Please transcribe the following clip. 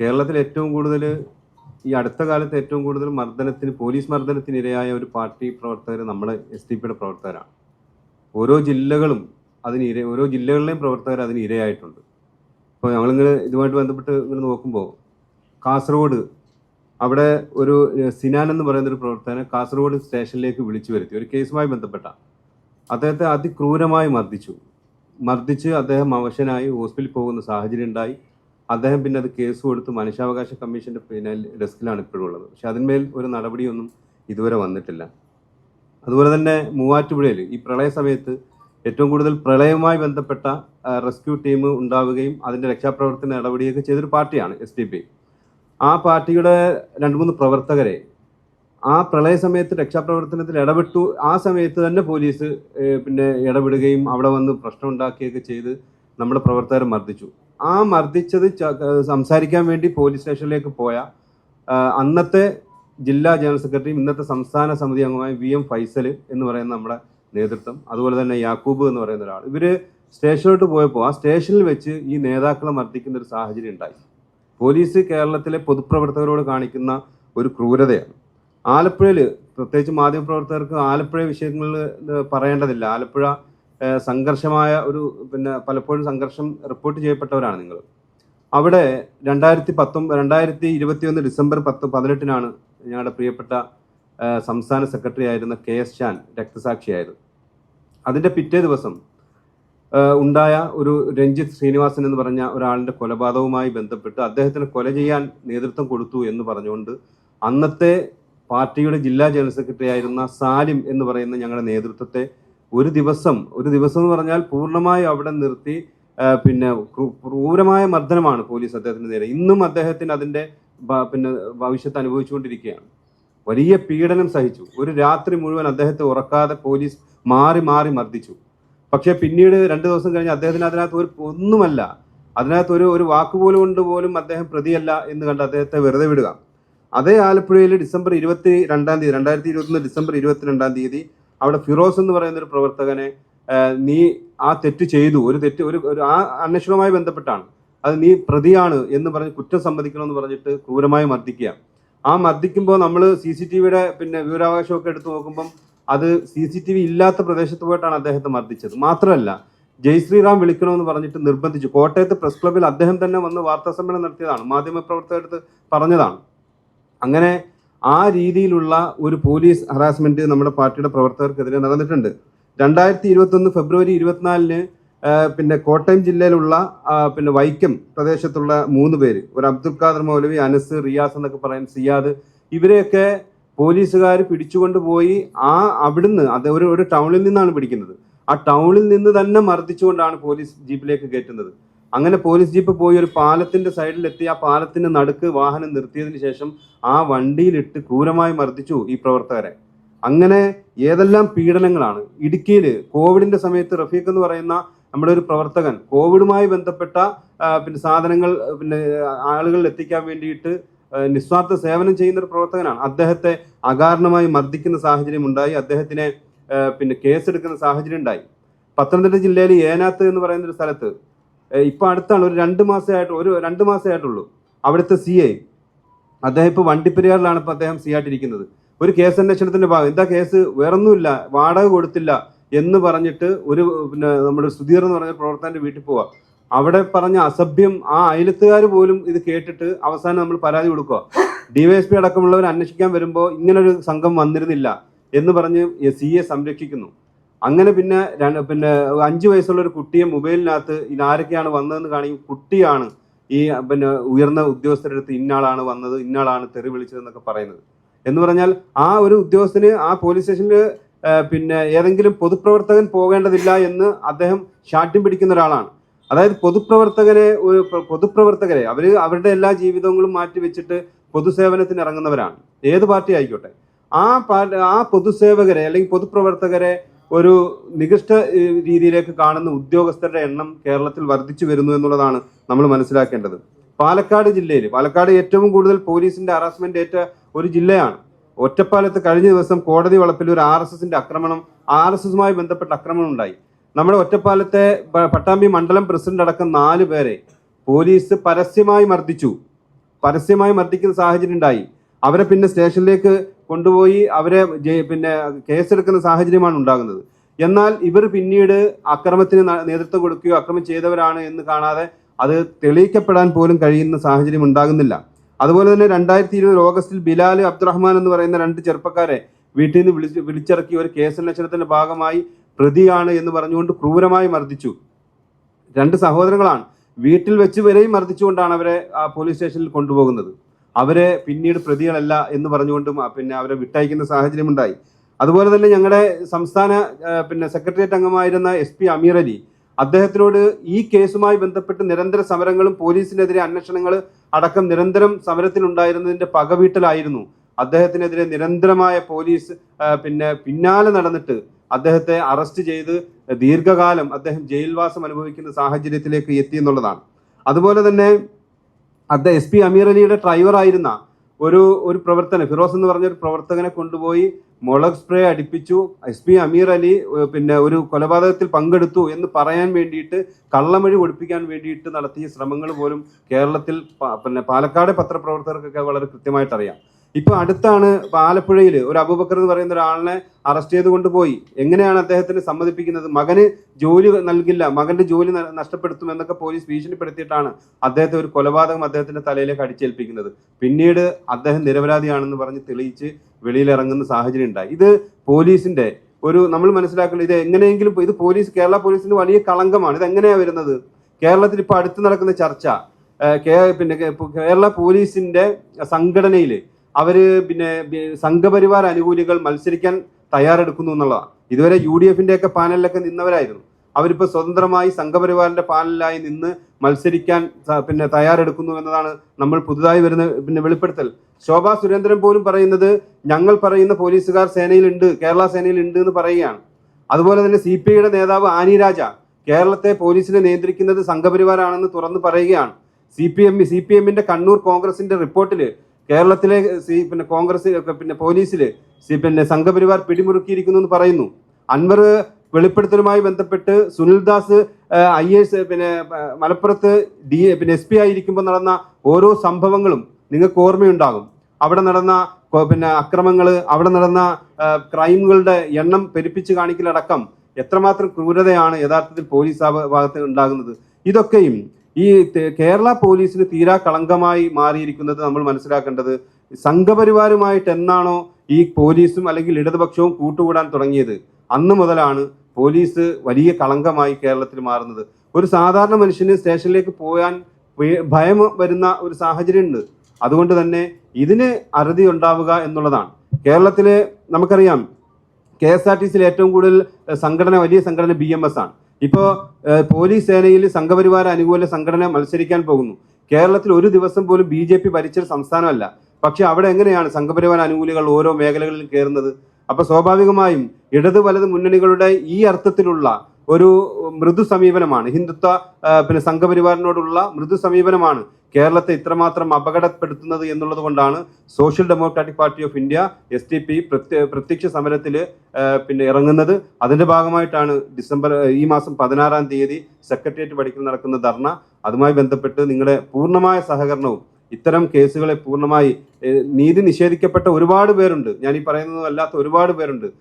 കേരളത്തിൽ ഏറ്റവും കൂടുതൽ ഈ അടുത്ത കാലത്ത് ഏറ്റവും കൂടുതൽ മർദ്ദനത്തിന് പോലീസ് മർദ്ദനത്തിനിരയായ ഒരു പാർട്ടി പ്രവർത്തകർ നമ്മൾ എസ് ഡി പിയുടെ പ്രവർത്തകരാണ്. ഓരോ ജില്ലകളും അതിന് ഇര ഓരോ ജില്ലകളിലെയും പ്രവർത്തകർ അതിന് ഇരയായിട്ടുണ്ട് അപ്പോൾ ഞങ്ങളിങ്ങനെ ഇതുമായിട്ട് ബന്ധപ്പെട്ട് ഇങ്ങനെ നോക്കുമ്പോൾ കാസർഗോഡ് അവിടെ ഒരു സിനാൻ എന്ന് പറയുന്ന ഒരു പ്രവർത്തകനെ കാസർഗോഡ് സ്റ്റേഷനിലേക്ക് വിളിച്ചു വരുത്തി. ഒരു കേസുമായി ബന്ധപ്പെട്ട. അദ്ദേഹത്തെ അതിക്രൂരമായി മർദ്ദിച്ചു. മർദ്ദിച്ച് അദ്ദേഹം അവശനായി ഹോസ്പിറ്റലിൽ പോകുന്ന സാഹചര്യം ഉണ്ടായി. അദ്ദേഹം പിന്നെ അത് കേസ് കൊടുത്ത് മനുഷ്യാവകാശ കമ്മീഷന്റെ പിന്നെ ഡെസ്കിലാണ് ഇപ്പോഴും ഉള്ളത് പക്ഷെ അതിന്മേൽ ഒരു നടപടിയൊന്നും ഇതുവരെ വന്നിട്ടില്ല. അതുപോലെ തന്നെ മൂവാറ്റുപുഴയിൽ ഈ പ്രളയ സമയത്ത് ഏറ്റവും കൂടുതൽ പ്രളയവുമായി ബന്ധപ്പെട്ട റെസ്ക്യൂ ടീം ഉണ്ടാവുകയും അതിന്റെ രക്ഷാപ്രവർത്തന നടപടിയൊക്കെ ചെയ്തൊരു പാർട്ടിയാണ് എസ് ഡി പി. ആ പാർട്ടിയുടെ രണ്ട് മൂന്ന് പ്രവർത്തകരെ ആ പ്രളയ സമയത്ത് രക്ഷാപ്രവർത്തനത്തിൽ ഇടപെട്ടു. ആ സമയത്ത് തന്നെ പോലീസ് പിന്നെ ഇടപെടുകയും അവിടെ വന്ന് പ്രശ്നം ഉണ്ടാക്കുകയൊക്കെ ചെയ്ത് നമ്മുടെ പ്രവർത്തകരെ മർദ്ദിച്ചു. ആ മർദ്ദിച്ചത് സംസാരിക്കാൻ വേണ്ടി പോലീസ് സ്റ്റേഷനിലേക്ക് പോയ അന്നത്തെ ജില്ലാ ജനറൽ സെക്രട്ടറിയും ഇന്നത്തെ സംസ്ഥാന സമിതി അംഗമായ വി എം ഫൈസൽ എന്ന് പറയുന്ന നമ്മുടെ നേതൃത്വം അതുപോലെ തന്നെ യാക്കൂബ് എന്ന് പറയുന്ന ഒരാൾ. ഇവർ സ്റ്റേഷനിലോട്ട് പോയപ്പോൾ ആ സ്റ്റേഷനിൽ വെച്ച് ഈ നേതാക്കളെ മർദ്ദിക്കുന്ന ഒരു സാഹചര്യം ഉണ്ടായി. പോലീസ് കേരളത്തിലെ പൊതുപ്രവർത്തകരോട് കാണിക്കുന്ന ഒരു ക്രൂരതയാണ്. ആലപ്പുഴയിൽ പ്രത്യേകിച്ച് മാധ്യമപ്രവർത്തകർക്ക് ആലപ്പുഴ വിഷയങ്ങളിൽ പറയേണ്ടതില്ല. ആലപ്പുഴ സംഘർഷമായ ഒരു പിന്നെ പലപ്പോഴും സംഘർഷം റിപ്പോർട്ട് ചെയ്യപ്പെട്ടവരാണ് നിങ്ങൾ. അവിടെ രണ്ടായിരത്തി പത്തൊമ്പത് രണ്ടായിരത്തി ഇരുപത്തി ഒന്ന് ഡിസംബർ പത്ത് പതിനെട്ടിനാണ് ഞങ്ങളുടെ പ്രിയപ്പെട്ട സംസ്ഥാന സെക്രട്ടറി ആയിരുന്ന കെ എസ് ഷാൻ രക്തസാക്ഷിയായത്. അതിന്റെ പിറ്റേ ദിവസം ഉണ്ടായ ഒരു രഞ്ജിത്ത് ശ്രീനിവാസൻ എന്ന് പറഞ്ഞ ഒരാളിന്റെ കൊലപാതകവുമായി ബന്ധപ്പെട്ട് അദ്ദേഹത്തിന് കൊല ചെയ്യാൻ നേതൃത്വം കൊടുത്തു എന്ന് പറഞ്ഞുകൊണ്ട് അന്നത്തെ പാർട്ടിയുടെ ജില്ലാ ജനറൽ സെക്രട്ടറി ആയിരുന്ന സാലിം എന്ന് പറയുന്ന ഞങ്ങളുടെ നേതൃത്വത്തെ ഒരു ദിവസം ഒരു ദിവസം എന്ന് പറഞ്ഞാൽ പൂർണമായി അവിടെ നിർത്തി പിന്നെ ക്രൂ- ക്രൂരമായ മർദ്ദനമാണ് പോലീസ് അദ്ദേഹത്തിന് നേരെ ഇന്നും അദ്ദേഹത്തിന് അതിന്റെ പിന്നെ ഭവിഷ്യത്ത് അനുഭവിച്ചുകൊണ്ടിരിക്കുകയാണ്. വലിയ പീഡനം സഹിച്ചു. ഒരു രാത്രി മുഴുവൻ അദ്ദേഹത്തെ ഉറക്കാതെ പോലീസ് മാറി മാറി മർദ്ദിച്ചു. പക്ഷെ പിന്നീട് രണ്ട് ദിവസം കഴിഞ്ഞ് അദ്ദേഹത്തിന് അതിനകത്ത് ഒരു ഒന്നുമല്ല അതിനകത്ത് ഒരു ഒരു വാക്കുപോലും കൊണ്ട് പോലും അദ്ദേഹം പ്രതിയല്ല എന്ന് കണ്ട് അദ്ദേഹത്തെ വെറുതെ വിടുക. അതേ ആലപ്പുഴയിൽ ഡിസംബർ ഇരുപത്തി രണ്ടാം തീയതി രണ്ടായിരത്തി ഇരുപത്തൊന്ന് ഡിസംബർ ഇരുപത്തിരണ്ടാം തീയതി അവിടെ ഫിറോസ് എന്ന് പറയുന്ന ഒരു പ്രവർത്തകനെ നീ ആ തെറ്റ് ചെയ്തു. ഒരു തെറ്റ് ഒരു ഒരു ആ അന്വേഷണവുമായി ബന്ധപ്പെട്ടാണ്. അത് നീ പ്രതിയാണ് എന്ന് പറഞ്ഞ് കുറ്റം സമ്മതിക്കണമെന്ന് പറഞ്ഞിട്ട് ക്രൂരമായി മർദ്ദിക്കുക. ആ മർദ്ദിക്കുമ്പോൾ നമ്മൾ സി സി ടി വിയുടെ പിന്നെ വിവരാവകാശമൊക്കെ എടുത്തു നോക്കുമ്പം അത് സി സി ടി വി ഇല്ലാത്ത പ്രദേശത്ത് പോയിട്ടാണ് അദ്ദേഹത്തെ മർദ്ദിച്ചത്. മാത്രമല്ല ജയ് ശ്രീറാം വിളിക്കണമെന്ന് പറഞ്ഞിട്ട് നിർബന്ധിച്ചു. കോട്ടയത്ത് പ്രസ് ക്ലബ്ബിൽ അദ്ദേഹം തന്നെ വന്ന് വാർത്താ സമ്മേളനം നടത്തിയതാണ്. മാധ്യമപ്രവർത്തകരുടെ പറഞ്ഞതാണ്. അങ്ങനെ ആ രീതിയിലുള്ള ഒരു പോലീസ് ഹറാസ്മെന്റ് നമ്മുടെ പാർട്ടിയുടെ പ്രവർത്തകർക്കെതിരെ നടന്നിട്ടുണ്ട്. രണ്ടായിരത്തി ഇരുപത്തൊന്ന് ഫെബ്രുവരി ഇരുപത്തിനാലിന് പിന്നെ കോട്ടയം ജില്ലയിലുള്ള പിന്നെ വൈക്കം പ്രദേശത്തുള്ള മൂന്ന് പേര് ഒരു അബ്ദുൽ ഖാദർ മൗലവി അനസ് റിയാസ് എന്നൊക്കെ പറയുന്ന സിയാദ് ഇവരെയൊക്കെ പോലീസുകാർ പിടിച്ചുകൊണ്ട് പോയി ആ അവിടുന്ന് അത് ഒരു ഒരു ടൗണിൽ നിന്നാണ് പിടിക്കുന്നത്. ആ ടൗണിൽ നിന്ന് തന്നെ മർദ്ദിച്ചുകൊണ്ടാണ് പോലീസ് ജീപ്പിലേക്ക് കയറ്റുന്നത്. അങ്ങനെ പോലീസ് ജീപ്പ് പോയി ഒരു പാലത്തിന്റെ സൈഡിലെത്തി. ആ പാലത്തിന്റെ നടുക്ക് വാഹനം നിർത്തിയതിനു ശേഷം ആ വണ്ടിയിലിട്ട് ക്രൂരമായി മർദ്ദിച്ചു ഈ പ്രവർത്തകരെ. അങ്ങനെ ഏതെല്ലാം പീഡനങ്ങളാണ്? ഇടുക്കിയിൽ കോവിഡിന്റെ സമയത്ത് റഫീഖ് എന്ന് പറയുന്ന നമ്മുടെ ഒരു പ്രവർത്തകൻ കോവിഡുമായി ബന്ധപ്പെട്ട പിന്നെ സാധനങ്ങൾ പിന്നെ ആളുകളിൽ എത്തിക്കാൻ വേണ്ടിയിട്ട് നിസ്വാർത്ഥ സേവനം ചെയ്യുന്ന ഒരു പ്രവർത്തകനാണ്. അദ്ദേഹത്തെ അകാരണമായി മർദ്ദിക്കുന്ന സാഹചര്യം ഉണ്ടായി. അദ്ദേഹത്തിനെ പിന്നെ കേസെടുക്കുന്ന സാഹചര്യം ഉണ്ടായി. പത്തനംതിട്ട ജില്ലയിൽ ഏനാത്ത് എന്ന് പറയുന്ന ഒരു സ്ഥലത്ത് ഏ, ഇപ്പൊ അടുത്താണ് ഒരു രണ്ട് മാസമായിട്ട് ഒരു രണ്ട് മാസമായിട്ടുള്ളൂ അവിടുത്തെ സി ഐ അദ്ദേഹം ഇപ്പൊ വണ്ടിപ്പെരിയാറിലാണ് ഇപ്പൊ അദ്ദേഹം സി ആയിട്ടിരിക്കുന്നത് ഒരു കേസ് അന്വേഷണത്തിന്റെ ഭാഗം എന്താ കേസ്? വേറൊന്നുമില്ല വാടക കൊടുത്തില്ല എന്ന് പറഞ്ഞിട്ട് ഒരു പിന്നെ നമ്മുടെ സുധീർ എന്ന് പറഞ്ഞ പ്രവർത്തകന്റെ വീട്ടിൽ പോവാ. അവിടെ പറഞ്ഞ അസഭ്യം ആ അയലത്തുകാർ പോലും ഇത് കേട്ടിട്ട് അവസാനം നമ്മൾ പരാതി കൊടുക്കുക ഡിവൈഎസ്പി അടക്കമുള്ളവർ അന്വേഷിക്കാൻ വരുമ്പോൾ ഇങ്ങനൊരു സംഘം വന്നിരുന്നില്ല എന്ന് പറഞ്ഞ് സി എ സംരക്ഷിക്കുന്നു. അങ്ങനെ പിന്നെ പിന്നെ അഞ്ചു വയസ്സുള്ള ഒരു കുട്ടിയെ മൊബൈലിനകത്ത് ഇതാരൊക്കെയാണ് വന്നതെന്ന് കാണിക്കും കുട്ടിയാണ് ഈ പിന്നെ ഉയർന്ന ഉദ്യോഗസ്ഥരുടെ അടുത്ത് ഇന്നാളാണ് വന്നത് ഇന്നാളാണ് തെറി വിളിച്ചതെന്നൊക്കെ പറയുന്നത്. എന്ന് പറഞ്ഞാൽ ആ ഒരു ഉദ്യോഗസ്ഥന് ആ പോലീസ് സ്റ്റേഷനിൽ പിന്നെ ഏതെങ്കിലും പൊതുപ്രവർത്തകൻ പോകേണ്ടതില്ല എന്ന് അദ്ദേഹം ശാഠ്യം പിടിക്കുന്ന ഒരാളാണ്. അതായത് പൊതുപ്രവർത്തകരെ ഒരു പൊതുപ്രവർത്തകരെ അവർ അവരുടെ എല്ലാ ജീവിതങ്ങളും മാറ്റി വെച്ചിട്ട് പൊതുസേവനത്തിന് ഇറങ്ങുന്നവരാണ്. ഏത് പാർട്ടി ആയിക്കോട്ടെ. ആ പാർട്ടി ആ പൊതുസേവകരെ അല്ലെങ്കിൽ പൊതുപ്രവർത്തകരെ ഒരു നികൃഷ്ട രീതിയിലേക്ക് കാണുന്ന ഉദ്യോഗസ്ഥരുടെ എണ്ണം കേരളത്തിൽ വർദ്ധിച്ചു വരുന്നു എന്നുള്ളതാണ് നമ്മൾ മനസ്സിലാക്കേണ്ടത്. പാലക്കാട് ജില്ലയിൽ പാലക്കാട് ഏറ്റവും കൂടുതൽ പോലീസിന്റെ ഹറാസ്മെന്റ് ഏറ്റ ഒരു ജില്ലയാണ്. ഒറ്റപ്പാലത്ത് കഴിഞ്ഞ ദിവസം കോടതി വളപ്പിൽ ഒരു ആർ എസ് എസിന്റെ ആക്രമണം ആർ എസ് എസുമായി ബന്ധപ്പെട്ട ആക്രമണം ഉണ്ടായി. നമ്മുടെ ഒറ്റപ്പാലത്തെ പട്ടാമ്പി മണ്ഡലം പ്രസിഡന്റ് അടക്കം നാല് പേരെ പോലീസ് പരസ്യമായി മർദ്ദിച്ചു. പരസ്യമായി മർദ്ദിക്കുന്ന സാഹചര്യം ഉണ്ടായി. അവരെ പിന്നെ സ്റ്റേഷനിലേക്ക് കൊണ്ടുപോയി അവരെ പിന്നെ കേസെടുക്കുന്ന സാഹചര്യമാണ് ഉണ്ടാകുന്നത്. എന്നാൽ ഇവർ പിന്നീട് അക്രമത്തിന് നേതൃത്വം കൊടുക്കുകയോ അക്രമം ചെയ്തവരാണ് എന്ന് കാണാതെ അത് തെളിയിക്കപ്പെടാൻ പോലും കഴിയുന്ന സാഹചര്യം ഉണ്ടാകുന്നില്ല. അതുപോലെ തന്നെ രണ്ടായിരത്തി ഇരുപത് ഓഗസ്റ്റിൽ ബിലാൽ അബ്ദുറഹ്മാൻ എന്ന് പറയുന്ന രണ്ട് ചെറുപ്പക്കാരെ വീട്ടിൽ നിന്ന് വിളിച്ച് വിളിച്ചിറക്കി ഒരു കേസന്വേഷണത്തിന്റെ ഭാഗമായി പ്രതിയാണ് എന്ന് പറഞ്ഞുകൊണ്ട് ക്രൂരമായി മർദ്ദിച്ചു. രണ്ട് സഹോദരങ്ങളാണ്. വീട്ടിൽ വെച്ച് വരെയും മർദ്ദിച്ചുകൊണ്ടാണ് അവരെ ആ പോലീസ് സ്റ്റേഷനിൽ കൊണ്ടുപോകുന്നത്. അവരെ പിന്നീട് പ്രതികളല്ല എന്ന് പറഞ്ഞുകൊണ്ടും പിന്നെ അവരെ വിട്ടയക്കുന്ന സാഹചര്യമുണ്ടായി അതുപോലെ തന്നെ ഞങ്ങളുടെ സംസ്ഥാന പിന്നെ സെക്രട്ടേറിയറ്റ് അംഗമായിരുന്ന എസ് പി അമീർ അലി അദ്ദേഹത്തിനോട് ഈ കേസുമായി ബന്ധപ്പെട്ട് നിരന്തര സമരങ്ങളും പോലീസിനെതിരെ അന്വേഷണങ്ങൾ അടക്കം നിരന്തരം സമരത്തിലുണ്ടായിരുന്നതിന്റെ പകവീട്ടലായിരുന്നു. അദ്ദേഹത്തിനെതിരെ നിരന്തരമായ പോലീസ് പിന്നെ പിന്നാലെ നടന്നിട്ട് അദ്ദേഹത്തെ അറസ്റ്റ് ചെയ്ത് ദീർഘകാലം അദ്ദേഹം ജയിൽവാസം അനുഭവിക്കുന്ന സാഹചര്യത്തിലേക്ക് എത്തി എന്നുള്ളതാണ്. അതുപോലെ തന്നെ അദ്ദേഹം എസ് പി അമീർ അലിയുടെ ഡ്രൈവറായിരുന്ന ഒരു ഒരു പ്രവർത്തനം ഫിറോസ് എന്ന് പറഞ്ഞ ഒരു പ്രവർത്തകനെ കൊണ്ടുപോയി മുളക് സ്പ്രേ അടിപ്പിച്ചു. എസ് പി അമീർ അലി പിന്നെ ഒരു കൊലപാതകത്തിൽ പങ്കെടുത്തു എന്ന് പറയാൻ വേണ്ടിയിട്ട് കള്ളമഴി ഒടിപ്പിക്കാൻ വേണ്ടിയിട്ട് നടത്തിയ ശ്രമങ്ങൾ പോലും കേരളത്തിൽ പിന്നെ പാലക്കാട് പത്രപ്രവർത്തകർക്കൊക്കെ വളരെ കൃത്യമായിട്ട് അറിയാം ഇപ്പൊ അടുത്താണ് ആലപ്പുഴയിൽ ഒരു അബൂബക്കർ എന്ന് പറയുന്ന ഒരാളിനെ അറസ്റ്റ് ചെയ്ത് കൊണ്ടുപോയി. എങ്ങനെയാണ് അദ്ദേഹത്തിന് സമ്മതിപ്പിക്കുന്നത്? മകന് ജോലി നൽകില്ല മകന്റെ ജോലി നഷ്ടപ്പെടുത്തും എന്നൊക്കെ പോലീസ് ഭീഷണിപ്പെടുത്തിയിട്ടാണ് അദ്ദേഹത്തെ ഒരു കൊലപാതകം അദ്ദേഹത്തിന്റെ തലയിലേക്ക് അടിച്ചേൽപ്പിക്കുന്നത്. പിന്നീട് അദ്ദേഹം നിരപരാധിയാണെന്ന് പറഞ്ഞ് തെളിയിച്ച് വെളിയിലിറങ്ങുന്ന സാഹചര്യം ഉണ്ടായി. ഇത് പോലീസിന്റെ ഒരു നമ്മൾ മനസ്സിലാക്കേണ്ടത് ഇത് എങ്ങനെയെങ്കിലും ഇത് പോലീസ് കേരള പോലീസിന്റെ വലിയ കളങ്കമാണ്. ഇത് എങ്ങനെയാണ് വരുന്നത്? കേരളത്തിൽ ഇപ്പൊ അടുത്ത് നടക്കുന്ന ചർച്ച പിന്നെ കേരള പോലീസിന്റെ സംഘടനയിൽ അവർ പിന്നെ സംഘപരിവാർ അനുകൂലികൾ മത്സരിക്കാൻ തയ്യാറെടുക്കുന്നു എന്നുള്ളതാണ്. ഇതുവരെ യു ഡി എഫിന്റെ ഒക്കെ പാനലിലൊക്കെ നിന്നവരായിരുന്നു. അവരിപ്പോ സ്വതന്ത്രമായി സംഘപരിവാറിന്റെ പാനലിലായി നിന്ന് മത്സരിക്കാൻ പിന്നെ തയ്യാറെടുക്കുന്നു എന്നതാണ് നമ്മൾ പുതുതായി വരുന്ന പിന്നെ വെളിപ്പെടുത്തൽ. ശോഭാ സുരേന്ദ്രൻ പോലും പറയുന്നത് ഞങ്ങൾ പറയുന്ന പോലീസുകാർ സേനയിലുണ്ട് കേരള സേനയിലുണ്ട് എന്ന് പറയുകയാണ്. അതുപോലെ തന്നെ സി പി ഐയുടെ നേതാവ് ആനി രാജ കേരളത്തെ പോലീസിനെ നിയന്ത്രിക്കുന്നത് സംഘപരിവാരാണെന്ന് തുറന്നു പറയുകയാണ്. C P M C P എമ്മിന്റെ കണ്ണൂർ കോൺഗ്രസിന്റെ റിപ്പോർട്ടിൽ കേരളത്തിലെ സി പിന്നെ കോൺഗ്രസ് പിന്നെ പോലീസിൽ സി- പിന്നെ സംഘപരിവാർ പിടിമുറുക്കിയിരിക്കുന്നു എന്ന് പറയുന്നു. അൻവർ വെളിപ്പെടുത്തലുമായി ബന്ധപ്പെട്ട് സുനിൽദാസ് ഐ എസ് പിന്നെ മലപ്പുറത്ത് ഡി പിന്നെ എസ് പി ആയിരിക്കുമ്പോൾ നടന്ന ഓരോ സംഭവങ്ങളും നിങ്ങൾക്ക് ഓർമ്മയുണ്ടാകും. അവിടെ നടന്ന പിന്നെ അക്രമങ്ങൾ അവിടെ നടന്ന ക്രൈമുകളുടെ എണ്ണം പെരുപ്പിച്ച് കാണിക്കലടക്കം എത്രമാത്രം ക്രൂരതയാണ് യഥാർത്ഥത്തിൽ പോലീസ് ഭാഗത്ത് ഉണ്ടാകുന്നത്. ഇതൊക്കെയും ഈ കേരള പോലീസിന് തീരാ കളങ്കമായി മാറിയിരിക്കുന്നത് നമ്മൾ മനസ്സിലാക്കേണ്ടത് സംഘപരിവാരുമായിട്ട് എന്നാണോ ഈ പോലീസും അല്ലെങ്കിൽ ഇടതുപക്ഷവും കൂട്ടുകൂടാൻ തുടങ്ങിയത്? അന്ന് മുതലാണ് പോലീസ് വലിയ കളങ്കമായി കേരളത്തിൽ മാറുന്നത്. ഒരു സാധാരണ മനുഷ്യന് സ്റ്റേഷനിലേക്ക് പോകാൻ ഭയം വരുന്ന ഒരു സാഹചര്യം ഉണ്ട് അതുകൊണ്ട് തന്നെ ഇതിന് അറുതി ഉണ്ടാവുക എന്നുള്ളതാണ്. കേരളത്തിലെ നമുക്കറിയാം കെ എസ് ആർ ടി സിയിൽ ഏറ്റവും കൂടുതൽ സംഘടന വലിയ സംഘടന ബി എം എസ് ആണ്. ഇപ്പോ ഏഹ്, പോലീസ് സേനയിൽ സംഘപരിവാര അനുകൂല സംഘടന മത്സരിക്കാൻ പോകുന്നു. കേരളത്തിൽ ഒരു ദിവസം പോലും ബി ജെ പി ഭരിച്ചൊരു സംസ്ഥാനമല്ല. പക്ഷെ അവിടെ എങ്ങനെയാണ് സംഘപരിവാര അനുകൂലികൾ ഓരോ മേഖലകളിൽ കയറുന്നത്? അപ്പൊ സ്വാഭാവികമായും ഇടത് വലത് മുന്നണികളുടെ ഈ അർത്ഥത്തിലുള്ള ഒരു മൃദു സമീപനമാണ്. ഹിന്ദുത്വ പിന്നെ സംഘപരിവാറിനോടുള്ള മൃദു സമീപനമാണ്. കേരളത്തെ ഇത്രമാത്രം അപകടപ്പെടുത്തുന്നത് എന്നുള്ളത് കൊണ്ടാണ് social democratic party of India S T P പ്രത്യക്ഷ സമരത്തിൽ പിന്നെ ഇറങ്ങുന്നത്. അതിന്റെ ഭാഗമായിട്ടാണ് ഡിസംബർ ഈ മാസം പതിനാറാം തീയതി സെക്രട്ടേറിയറ്റ് പഠിക്കൽ നടക്കുന്ന ധർണ. അതുമായി ബന്ധപ്പെട്ട് നിങ്ങളുടെ പൂർണമായ സഹകരണവും ഇത്തരം കേസുകളെ പൂർണമായി നീതി നിഷേധിക്കപ്പെട്ട ഒരുപാട് പേരുണ്ട്. ഞാൻ ഈ പറയുന്നതും അല്ലാത്ത ഒരുപാട് പേരുണ്ട്.